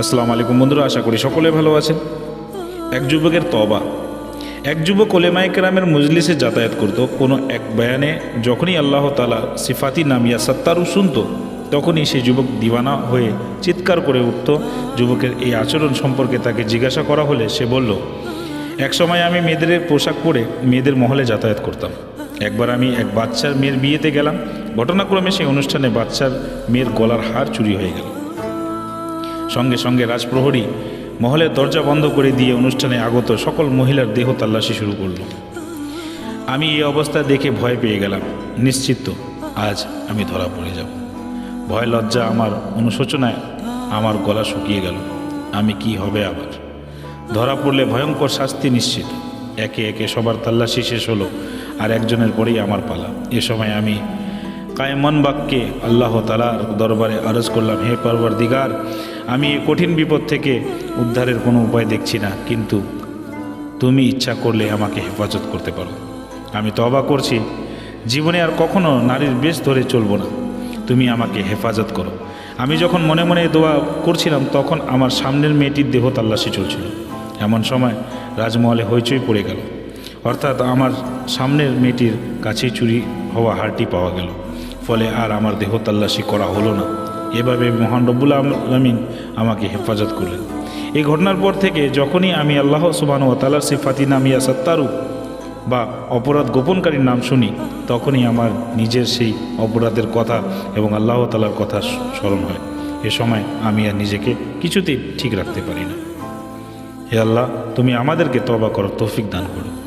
আসসালামু আলাইকুম বন্ধুরা, আশা করি সকলে ভালো আছেন। এক যুবকের তবা এক যুবক ওলেমায় কেরামের মজলিসে যাতায়াত করত। কোনো এক বয়ানে যখনই আল্লাহ তালা সিফাতি নামিয়া সত্তারু শুনত তখনই সেই যুবক দিওয়ানা হয়ে চিৎকার করে উঠত। যুবকের এই আচরণ সম্পর্কে তাকে জিজ্ঞাসা করা হলে সে বলল, এক সময় আমি মেয়েদের পোশাক পরে মেয়েদের মহলে যাতায়াত করতাম। একবার আমি এক বাচ্চার মেয়ের বিয়েতে গেলাম। ঘটনাক্রমে সেই অনুষ্ঠানে বাচ্চার মেয়ের গলার হার চুরি হয়ে গেল। সঙ্গে সঙ্গে রাজপ্রহরী মহলের দরজা বন্ধ করে দিয়ে অনুষ্ঠানে আগত সকল মহিলার দেহ তাল্লাশি শুরু করল। আমি এই অবস্থা দেখে ভয় পেয়ে গেলাম। নিশ্চিত আজ আমি ধরা পড়ে যাব। ভয় লজ্জা আমার অনুশোচনায় আমার গলা শুকিয়ে গেল। আমি কি হবে আবার? ধরা পড়লে ভয়ঙ্কর শাস্তি নিশ্চিত। একে একে সবার তাল্লাশি শেষ হলো আর একজনের পরেই আমার পালা। এ সময় আমি কায়মন বাক্যে আল্লাহ তালার দরবারে আরজ করলাম, হে পরবর দিগার আমি এই কঠিন বিপদ থেকে উদ্ধারের কোনো উপায় দেখছি না, কিন্তু তুমি ইচ্ছা করলে আমাকে হেফাজত করতে পারো। আমি তবা করছি। জীবনে আর কখনো নারীর বেশ ধরে চলবো না। তুমি আমাকে হেফাজত করো। আমি যখন মনে মনে দোয়া করছিলাম, তখন আমার সামনের মেয়েটির দেহ তাল্লাশি চলছিল। এমন সময় রাজমহলে হইচই পড়ে গেল। অর্থাৎ আমার সামনের মেয়েটির কাছে চুরি হওয়া হারটি পাওয়া গেল। ফলে আর আমার দেহ তাল্লাশি করা হলো না। এভাবে মহান রব্বুল আলমিন আমাকে হেফাজত করলেন। এই ঘটনার পর থেকে যখনই আমি আল্লাহ সুবান তালার সিফাতি নামিয়া সত্তারু বা অপরাধ গোপনকারীর নাম শুনি, তখনই আমার নিজের সেই অপরাধের কথা এবং আল্লাহ তালার কথা স্মরণ হয়। এ সময় আমি আর নিজেকে কিছুতেই ঠিক রাখতে পারি না। হে আল্লাহ, তুমি আমাদেরকে তবা করার তৌফিক দান করো।